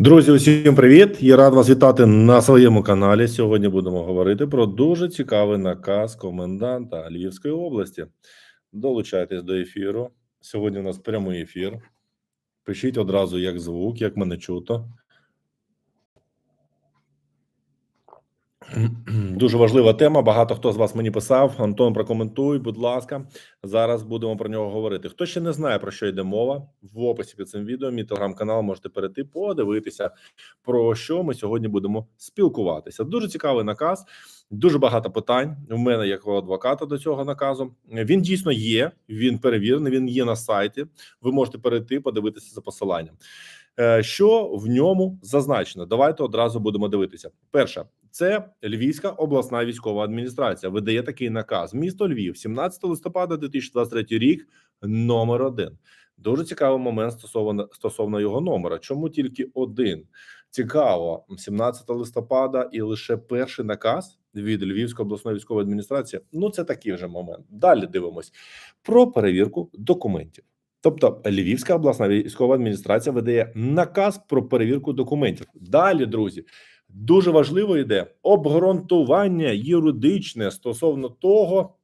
Друзі, усім привіт! Я рад вас вітати на своєму каналі. Сьогодні будемо говорити про дуже цікавий наказ коменданта Львівської області. Долучайтесь до ефіру. Сьогодні у нас прямий ефір. Пишіть одразу як звук, як мене чуто. Дуже важлива тема. Багато хто з вас мені писав. Антон, прокоментуй, будь ласка. Зараз будемо про нього говорити. Хто ще не знає про що йде мова в описі під цим відео. Мій телеграм-канал можете перейти, подивитися про що ми сьогодні будемо спілкуватися. Дуже цікавий наказ. Дуже багато питань у мене як у адвоката до цього наказу. Він дійсно є. Він перевірений. Він є на сайті. Ви можете перейти, подивитися за посиланням. Е, Що в ньому зазначено? Давайте одразу будемо дивитися. Перше, це Львівська обласна військова адміністрація. Видає такий наказ. Місто Львів, 17 листопада 2023 рік, номер один. Дуже цікавий момент стосовно стосовно його номера. Чому тільки один? Цікаво, 17 листопада і лише перший наказ від Львівської обласної військової адміністрації. Ну це такий вже момент. Далі дивимось про перевірку документів. Тобто Львівська обласна військова адміністрація видає наказ про перевірку документів. Далі, друзі, дуже важливо йде обґрунтування юридичне стосовно того,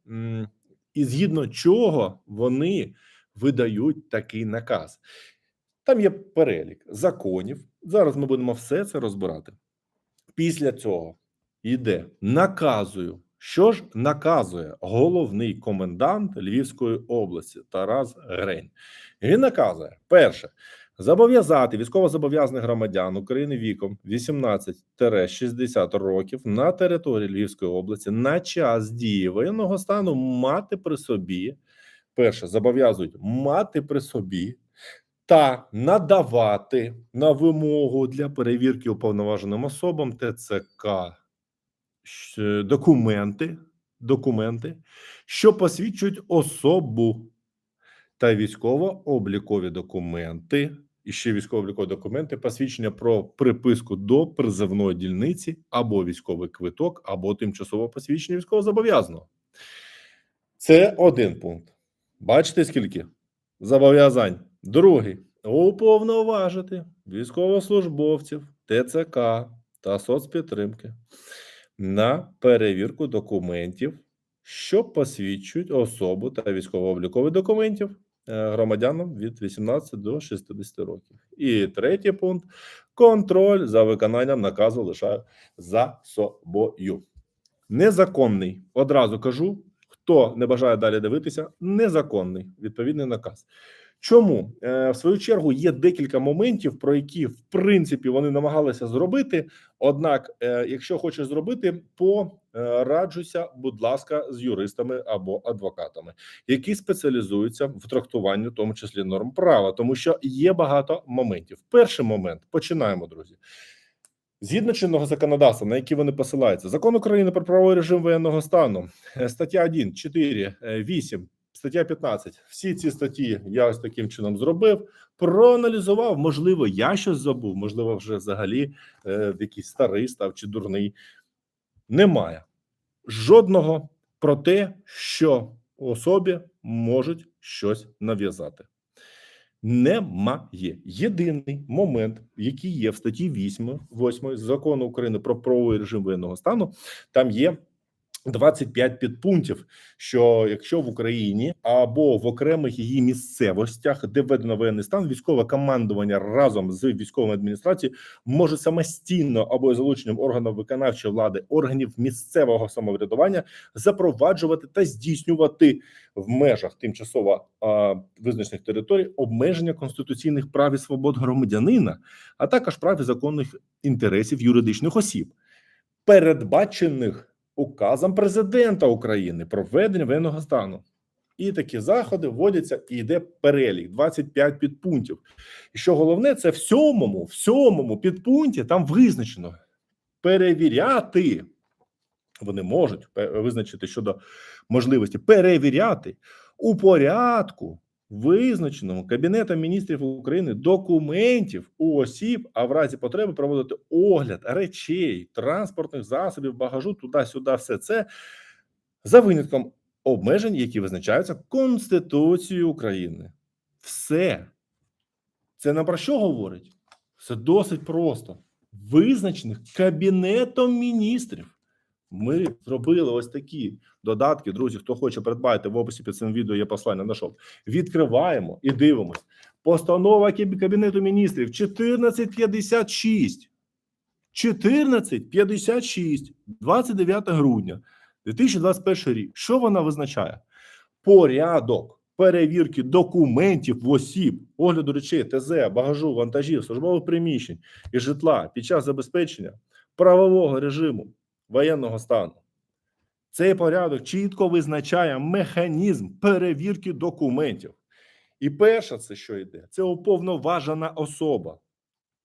і згідно чого вони видають такий наказ. Там є перелік законів. Зараз ми будемо все це розбирати. Після цього йде наказую. Що ж наказує головний комендант Львівської області Тарас Грень? Він наказує перше зобов'язати військовозобов'язаних громадян України віком 18-60 років на території Львівської області на час дії воєнного стану мати при собі. Перше зобов'язують мати при собі та надавати на вимогу для перевірки уповноваженим особам ТЦК документи, документи, що посвідчують особу та військово-облікові документи, і ще військово-облікові документи, посвідчення про приписку до призовної дільниці або військовий квиток, або тимчасове посвідчення військовозобов'язаного. Це один пункт. Бачите, скільки зобов'язань. Другий уповноважити військовослужбовців ТЦК та соцпідтримки на перевірку документів, що посвідчують особу та військово-облікових документів громадянам від 18 до 60 років. І третій пункт контроль за виконанням наказу лишаю за собою. Незаконний. Одразу кажу, хто не бажає далі дивитися, незаконний відповідний наказ. Чому Е, в свою чергу є декілька моментів, про які в принципі вони намагалися зробити. Однак, е, якщо хочеш зробити, пораджуйся, будь ласка, з юристами або адвокатами, які спеціалізуються в трактуванні, в тому числі норм права, тому що є багато моментів. Перший момент починаємо, друзі. Згідно чинного законодавства, на які вони посилаються, закон України про правовий режим воєнного стану, е, стаття 1, 4, е, 8, стаття 15. Всі ці статті я ось таким чином зробив, проаналізував. Можливо, я щось забув, можливо, вже взагалі е, якийсь старий став чи дурний. Немає жодного про те, що особі можуть щось нав'язати. Немає. Єдиний момент, який є в статті 8, 8 закону України про правовий режим воєнного стану, там є 25 підпунктів. Що якщо в Україні або в окремих її місцевостях, де введено воєнний стан, військове командування разом з військовою адміністрацією може самостійно або залученням органів виконавчої влади, органів місцевого самоврядування запроваджувати та здійснювати в межах тимчасово а, визначених територій обмеження конституційних прав і свобод громадянина, а також прав і законних інтересів юридичних осіб, передбачених указом президента України про введення воєнного стану. І такі заходи вводяться і йде перелік 25 підпунктів. І що головне, це в сьомому, в сьомому підпункті там визначено перевіряти. Вони можуть визначити щодо можливості перевіряти у порядку, визначеному Кабінетом міністрів України документів у осіб, а в разі потреби проводити огляд речей, транспортних засобів, багажу туди-сюди, все це за винятком обмежень, які визначаються Конституцією України. Все це на про що говорить? Все досить просто. Визначених Кабінетом міністрів. Ми зробили ось такі додатки. Друзі, хто хоче придбати в описі під цим відео, є послання на шоп. Відкриваємо і дивимось. Постанова Кабінету міністрів 1456. 1456, 29 грудня 2021 рік. Що вона визначає? Порядок перевірки документів в осіб, огляду речей, ТЗ, багажу, вантажів, службових приміщень і житла під час забезпечення правового режиму воєнного стану. Цей порядок чітко визначає механізм перевірки документів. І перше, це що йде, це уповноважена особа.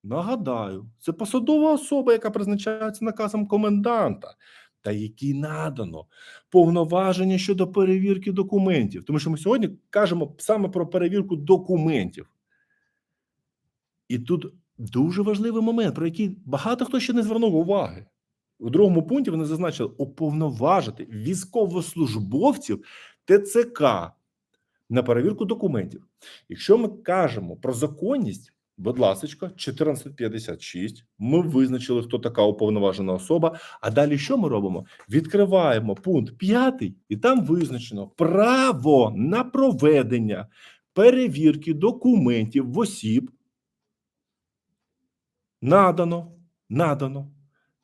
Нагадаю, це посадова особа, яка призначається наказом коменданта, та якій надано повноваження щодо перевірки документів. Тому що ми сьогодні кажемо саме про перевірку документів. І тут дуже важливий момент, про який багато хто ще не звернув уваги. У другому пункті вони зазначили уповноважити військовослужбовців ТЦК на перевірку документів. Якщо ми кажемо про законність, будь ласка, 1456, ми визначили, хто така уповноважена особа. А далі що ми робимо? Відкриваємо пункт 5, і там визначено право на проведення перевірки документів в осіб. Надано, надано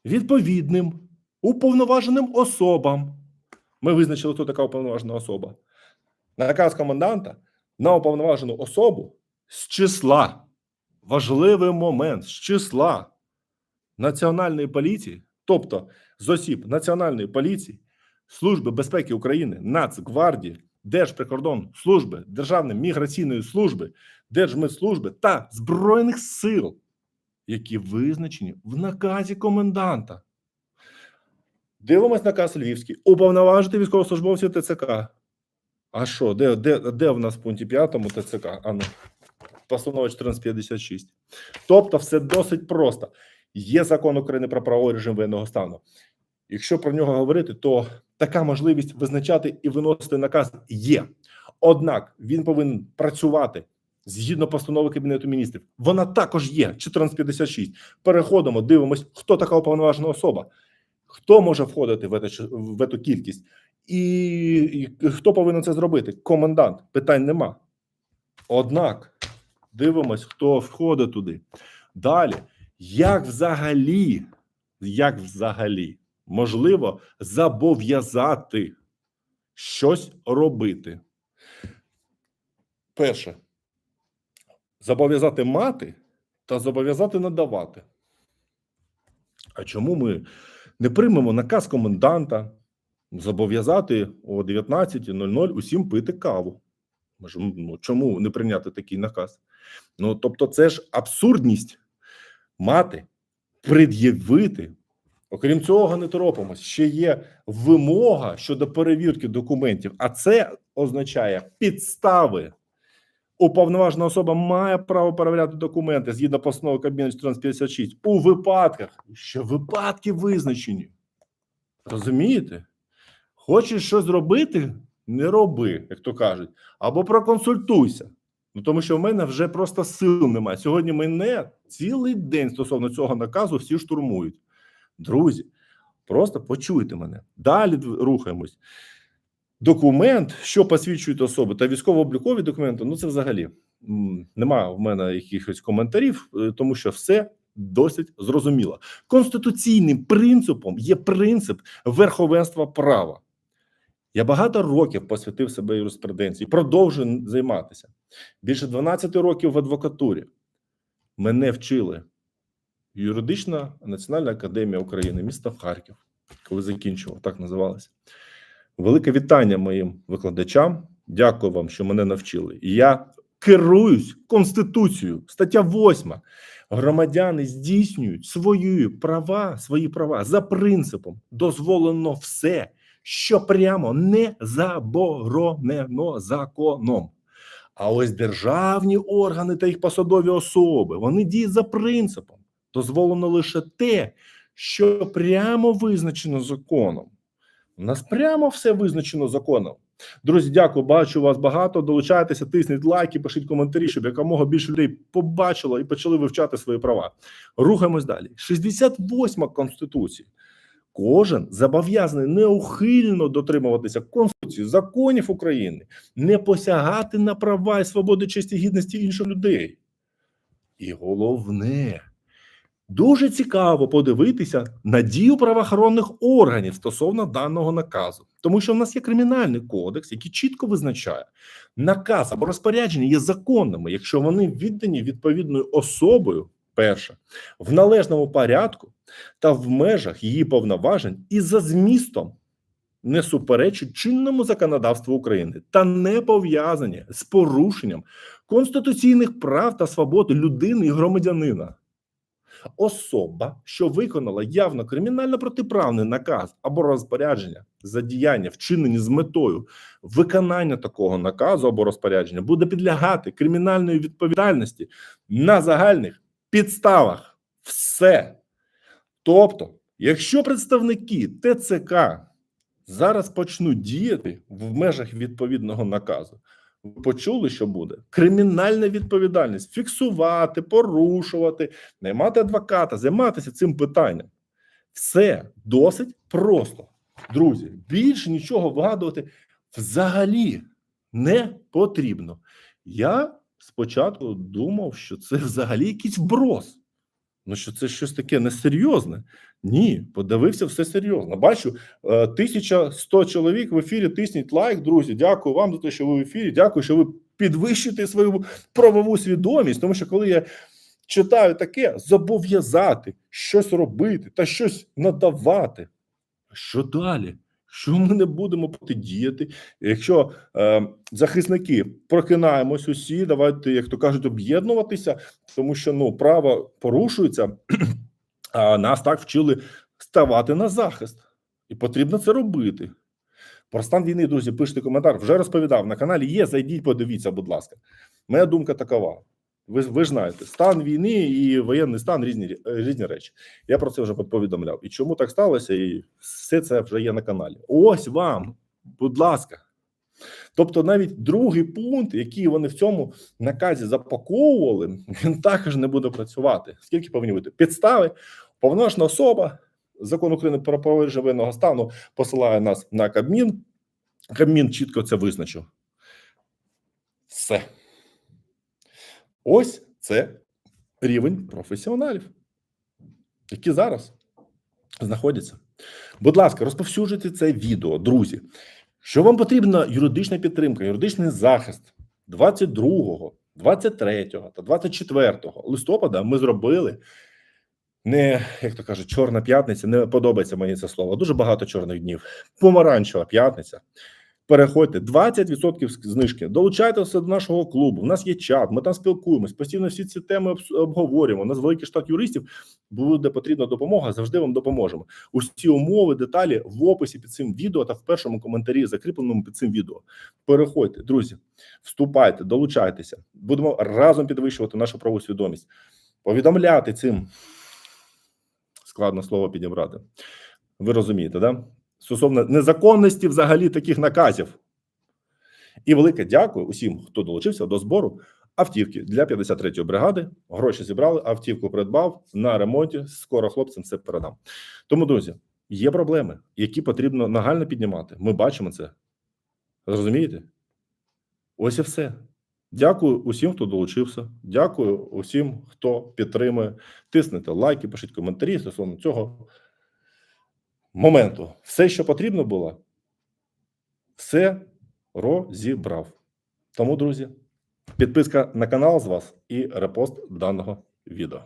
відповідним уповноваженим особам. Ми визначили, хто така уповноважена особа. Наказ коменданта на уповноважену особу з числа. Важливий момент з числа Національної поліції, тобто з осіб Національної поліції, Служби безпеки України, Нацгвардії, Держприкордонслужби, Державної міграційної служби, Держмитслужби та Збройних сил, які визначені в наказі коменданта. Дивимось наказ Львівський. Уповноважити військовослужбовців ТЦК. А що, де, де, де в нас в пункті 5 ТЦК? А ну, постанова 1456. Тобто, все досить просто. Є закон України про правовий режим воєнного стану. Якщо про нього говорити, то така можливість визначати і виносити наказ є. Однак він повинен працювати згідно постанови Кабінету міністрів. Вона також є 1456. Переходимо, дивимось, хто така уповноважена особа, хто може входити в ету, в ету кількість, і, хто повинен це зробити? Комендант. Питань нема. Однак дивимось, хто входить туди. Далі, як взагалі, як взагалі можливо зобов'язати щось робити? Перше, зобов'язати мати та зобов'язати надавати. А чому ми не приймемо наказ коменданта зобов'язати о 19.00 усім пити каву? Ну, чому не прийняти такий наказ? Ну тобто, це ж абсурдність мати, пред'явити. Окрім цього, не торопимось. Ще є вимога щодо перевірки документів, а це означає підстави. Уповноважена особа має право перевіряти документи згідно постанови Кабміну 1456 у випадках, що випадки визначені. Розумієте? Хочеш щось зробити? Не роби, як то кажуть, або проконсультуйся. Ну тому що в мене вже просто сил немає. Сьогодні мене цілий день стосовно цього наказу всі штурмують. Друзі, просто почуйте мене. Далі рухаємось. Документ, що посвідчують особи, та військово-облікові документи, ну це взагалі м, немає в мене якихось коментарів, е, тому що все досить зрозуміло. Конституційним принципом є принцип верховенства права. Я багато років посвятив себе юриспруденції, продовжую займатися. Більше 12 років в адвокатурі. Мене вчили юридична національна академія України, місто Харків, коли закінчував, так називалося. Велике вітання моїм викладачам. Дякую вам, що мене навчили. І я керуюсь Конституцією, стаття 8. Громадяни здійснюють свої права, свої права за принципом дозволено все, що прямо не заборонено законом. А ось державні органи та їх посадові особи вони діють за принципом. Дозволено лише те, що прямо визначено законом. У нас прямо все визначено законом. Друзі, дякую. Бачу вас багато. Долучайтеся, тисніть лайки, пишіть коментарі, щоб якомога більше людей побачило і почали вивчати свої права. Рухаємось далі. 68 конституції. Кожен зобов'язаний неухильно дотримуватися конституції, законів України, не посягати на права і свободи честі гідності інших людей. І головне, дуже цікаво подивитися на дію правоохоронних органів стосовно даного наказу, тому що в нас є кримінальний кодекс, який чітко визначає, наказ або розпорядження є законними, якщо вони віддані відповідною особою, перше, в належному порядку та в межах її повноважень і за змістом не суперечать чинному законодавству України та не пов'язані з порушенням конституційних прав та свобод людини і громадянина. Особа, що виконала явно кримінально протиправний наказ або розпорядження за діяння, вчинені з метою виконання такого наказу або розпорядження, буде підлягати кримінальної відповідальності на загальних підставах. Все. Тобто, якщо представники ТЦК зараз почнуть діяти в межах відповідного наказу, почули, що буде кримінальна відповідальність фіксувати, порушувати, наймати адвоката, займатися цим питанням. Все досить просто, друзі. Більше нічого вигадувати взагалі не потрібно. Я спочатку думав, що це взагалі якийсь вброс. Ну, що це щось таке несерйозне. Ні, подивився все серйозно. Бачу, е, 1100 чоловік в ефірі. Тисніть лайк, друзі. Дякую вам за те, що ви в ефірі. Дякую, що ви підвищуєте свою правову свідомість. Тому що коли я читаю таке, зобов'язати щось робити та щось надавати. Що далі? Що ми не будемо протидіяти? Якщо е, захисники прокинаємось усі, давайте, як то кажуть, об'єднуватися, тому що ну право порушується, а нас так вчили ставати на захист, і потрібно це робити. Про стан війни, друзі, пишіть коментар. Вже розповідав на каналі. Є, зайдіть, подивіться, будь ласка. Моя думка такова. Ви, ви знаєте, стан війни і воєнний стан різні різні речі. Я про це вже повідомляв. І чому так сталося, і все це вже є на каналі. Ось вам, будь ласка. Тобто, навіть другий пункт, який вони в цьому наказі запаковували, він також не буде працювати. Скільки повинні бути підстави? Повноважна особа, закон України про правовий живинного стану посилає нас на Кабмін. Кабмін чітко це визначив. Все. Ось це рівень професіоналів, які зараз знаходяться. Будь ласка, розповсюджуйте це відео, друзі. Що вам потрібна юридична підтримка, юридичний захист 22, 23 та 24 листопада ми зробили не, як то кажуть, чорна п'ятниця, не подобається мені це слово. Дуже багато чорних днів. Помаранчева п'ятниця. Переходьте 20% знижки. Долучайтеся до нашого клубу. У нас є чат, ми там спілкуємось. Постійно всі ці теми обговорюємо. У нас великий штат юристів. Буде потрібна допомога. Завжди вам допоможемо. Усі умови, деталі в описі під цим відео та в першому коментарі, закріпленому під цим відео. Переходьте, друзі, вступайте, долучайтеся. Будемо разом підвищувати нашу правову свідомість, повідомляти цим. Складно слово підібрати. Ви розумієте, да? Стосовно незаконності взагалі таких наказів. І велике дякую усім, хто долучився до збору автівки для 53-ї бригади. Гроші зібрали, автівку придбав на ремонті. Скоро хлопцям це передам. Тому, друзі, є проблеми, які потрібно нагально піднімати. Ми бачимо це. Розумієте? Ось і все. Дякую усім, хто долучився. Дякую усім, хто підтримує. Тиснете лайки, пишіть коментарі стосовно цього моменту. Все, що потрібно було, все розібрав. Тому, друзі, підписка на канал з вас і репост даного відео.